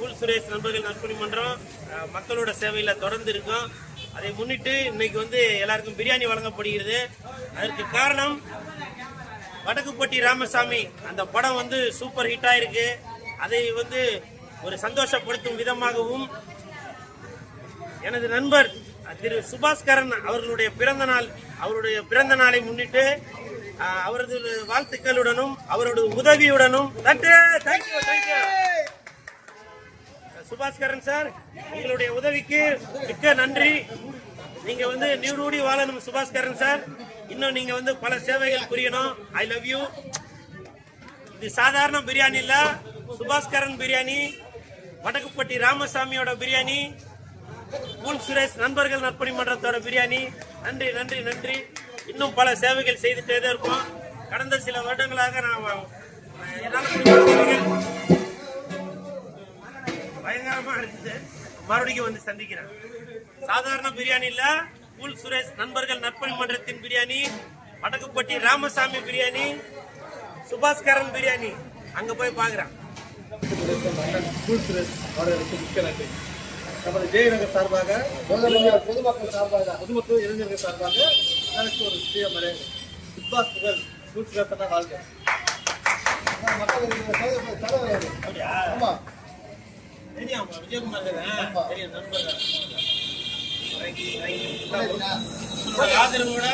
Cool Suresh நண்பர்கள் நற்பணி மன்றம் மக்களோட சேவையில் தொடர்ந்து இருக்கும். அதை முன்னிட்டு இன்னைக்கு வந்து எல்லாருக்கும் பிரியாணி வழங்கப்படுகிறது. அதற்கு காரணம் வடக்குப்பட்டி ராமசாமி. அந்த படம் வந்து சூப்பர் ஹிட் ஆயிருக்கு. அதை வந்து ஒரு சந்தோஷப்படுத்தும் விதமாகவும் எனது நண்பர் திரு சுபாஸ்கரன் அவர்களுடைய பிறந்த நாள் அவருடைய பிறந்த நாளை முன்னிட்டு அவரது வாழ்த்துக்களுடனும் அவரது உதவியுடனும் தட்டு தேங்க்யூ தேங்க்யூ சுபாஸ்கரன் சார் உங்களுடைய உதவிக்கு மிக்க நன்றி. நீங்க வந்து நீடூடி வாழணும் சுபாஸ்கரன் சார். இன்னும் நீங்க வந்து பல சேவைகள் புரியணும். ஐ லவ் யூ இது சாதாரண பிரியாணி இல்ல. சுபாஸ்கரன் பிரியாணி வடக்குப்பட்டி ராமசாமியோட பிரியாணி கூல் சுரேஷ் நண்பர்கள் நற்பணி மன்றத்தோட பிரியாணி. நன்றி நன்றி நன்றி. இன்னும் பல சேவைகள் செய்துட்டே தான் இருக்கும். கடந்த சில வருடங்களாக நான் என்னால் மறுபடியும் வந்து சந்திக்கிறேன். சாதாரண பிரியாணி இல்ல கூல் சுரேஷ் நண்பர்கள் நற்பணி மன்றத்தின் பிரியாணி வடக்குப்பட்டி ராமசாமி பிரியாணி சுபாஸ்கரன் பிரியாணி. அங்க போய் பாக்குறேன். கூல் சுரேஷ் அவர்களுக்கு மிக்க நன்றி நமது ஜெயநகர் சார்பாக பொதுமக்கள் பொதுமக்கள் சார்பாக பொதுமக்கள் இளைஞர்கள் சார்பாக எனக்கு ஒரு புகழ் கூல் சுரேஷ் வாழ்க்கை மக்கள் தலைவர் ஆமா. உங்களோட ஆதரவோட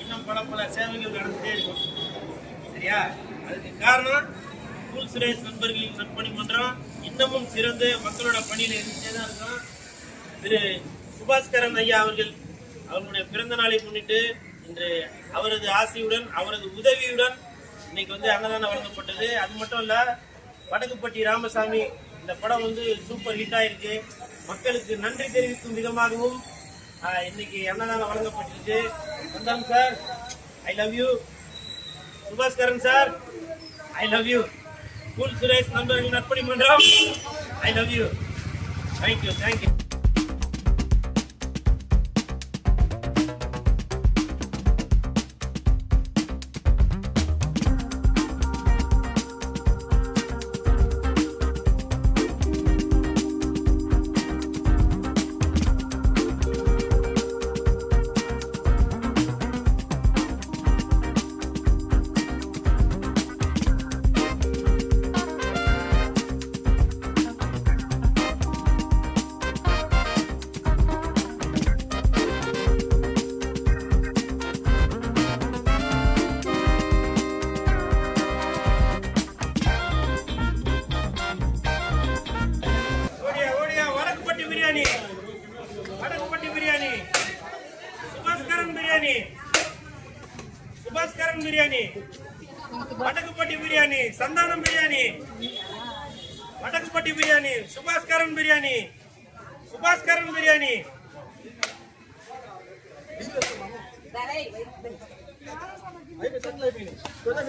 இன்னும் பல பல சேவைகள் நடந்துட்டே இருக்கும் சரியா அதுக்கு காரணம் கூல் சுரேஷ் நண்பர்களின் நற்பணி மன்றம் இன்னமும் சிறந்து மக்களோட பணியில் இருந்துட்டே தான் இருக்கும் திரு சுபாஷ்கரன் ஐயா அவர்கள் அவர்களுடைய பிறந்த நாளை முன்னிட்டு இன்று அவரது ஆசையுடன் அவரது உதவியுடன் இன்னைக்கு வந்து அன்னதானம் வழங்கப்பட்டது அது மட்டும் இல்ல வடக்குப்பட்டி ராமசாமி இந்த படம் வந்து சூப்பர் ஹிட் ஆயிருக்கு. மக்களுக்கு நன்றி தெரிவிக்கும் விதமாகவும் இன்னைக்கு அன்னதானம் வழங்கப்பட்டிருக்கு. வந்தாங்க sir. I love you Subhaskaran sir. I love you cool Suresh நண்பர்கள் நற்பணி மன்றம். I love you thank you thank you biryani. Subhaskaran biryani. Vatakapatti biryani. సంధానం biryani. వటకపట్టి biryani. సుభాస్కరం biryani. సుభాస్కరం biryani. అయిపోయింది